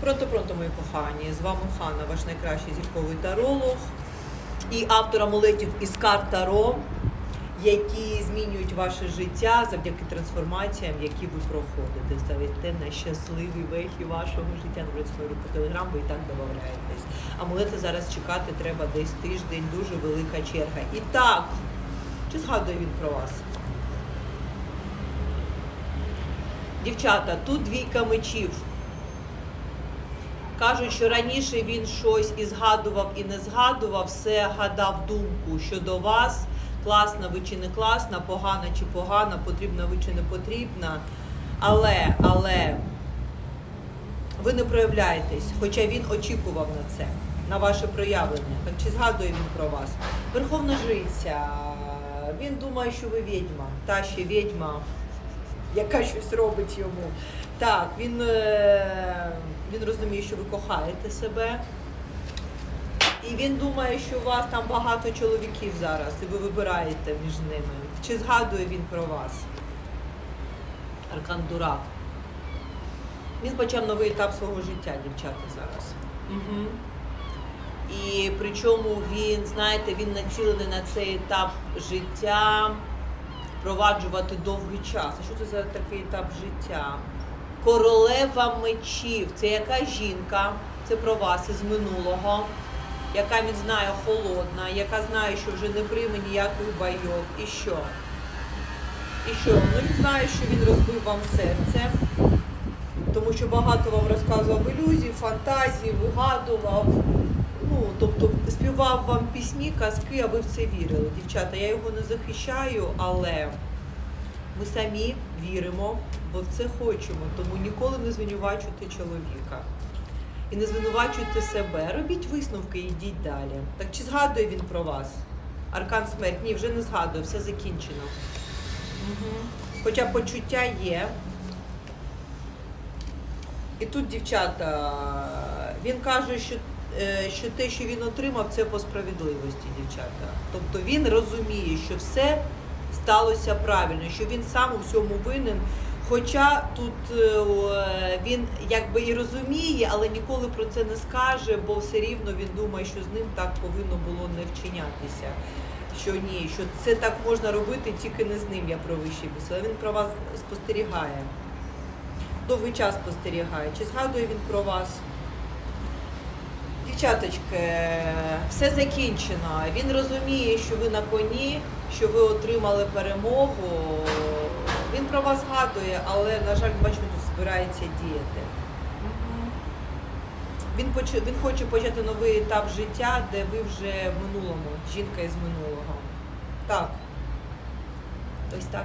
Пронто-пронто, мої кохані. З вами Хана, ваш найкращий зірковий таролог і автор амулетів із карт Таро, які змінюють ваше життя завдяки трансформаціям, які ви проходите. Ставите на щасливі вехи вашого життя. Наприклад, свою групу Телеграм, ви і так додаєтесь. Амулети зараз чекати треба десь тиждень, дуже велика черга. І так, чи згадує він про вас? Дівчата, тут двійка мечів. Кажуть, що раніше він щось і згадував, і не згадував, все гадав думку щодо вас. Класна ви чи не класна, погана чи погана, потрібна ви чи не потрібна. Але, але ви не проявляєтесь, хоча він очікував на це, на ваше проявлення. Так чи згадує він про вас? Верховна жриця. Він думає, що ви відьма, та ще відьма, яка щось робить йому. Так, він, е, він розуміє, що ви кохаєте себе. І він думає, що у вас там багато чоловіків зараз, і ви вибираєте між ними. Чи згадує він про вас? Аркан Дурак. Він почав новий етап свого життя, дівчата, зараз. Угу. І причому він, знаєте, він націлений на цей етап життя впроваджувати довгий час. А що це за такий етап життя? Королева мечів. Це яка жінка, це про вас із минулого, яка він знає холодна, яка знає, що вже не прийме ніяких байок. І що? І що? Ну він знає, що він розбив вам серце, тому що багато вам розказував ілюзій, фантазій, вигадував. Ну, тобто співав вам пісні, казки, а ви в це вірили. Дівчата, я його не захищаю, але ми самі віримо, бо в це хочемо. Тому ніколи не звинувачуйте чоловіка. І не звинувачуйте себе. Робіть висновки і йдіть далі. Так чи згадує він про вас? Аркан смерть? Ні, вже не згадує, все закінчено. Угу. Хоча почуття є. І тут, дівчата, він каже, що, е, що те, що він отримав, це по справедливості, дівчата. Тобто він розуміє, що все сталося правильно, що він сам у всьому винен. Хоча тут е, він якби і розуміє, але ніколи про це не скаже, бо все рівно він думає, що з ним так повинно було не вчинятися. Що ні, що це так можна робити, тільки не з ним я про вищий біс. Він про вас спостерігає. Довгий час спостерігає. Чи згадує він про вас? Дівчаточки, все закінчено. Він розуміє, що ви на коні, що ви отримали перемогу. Він про вас згадує, але, на жаль, бачимо, тут збирається діяти. Він, поч... він хоче почати новий етап життя, де ви вже в минулому, жінка із минулого. Так. Ось так.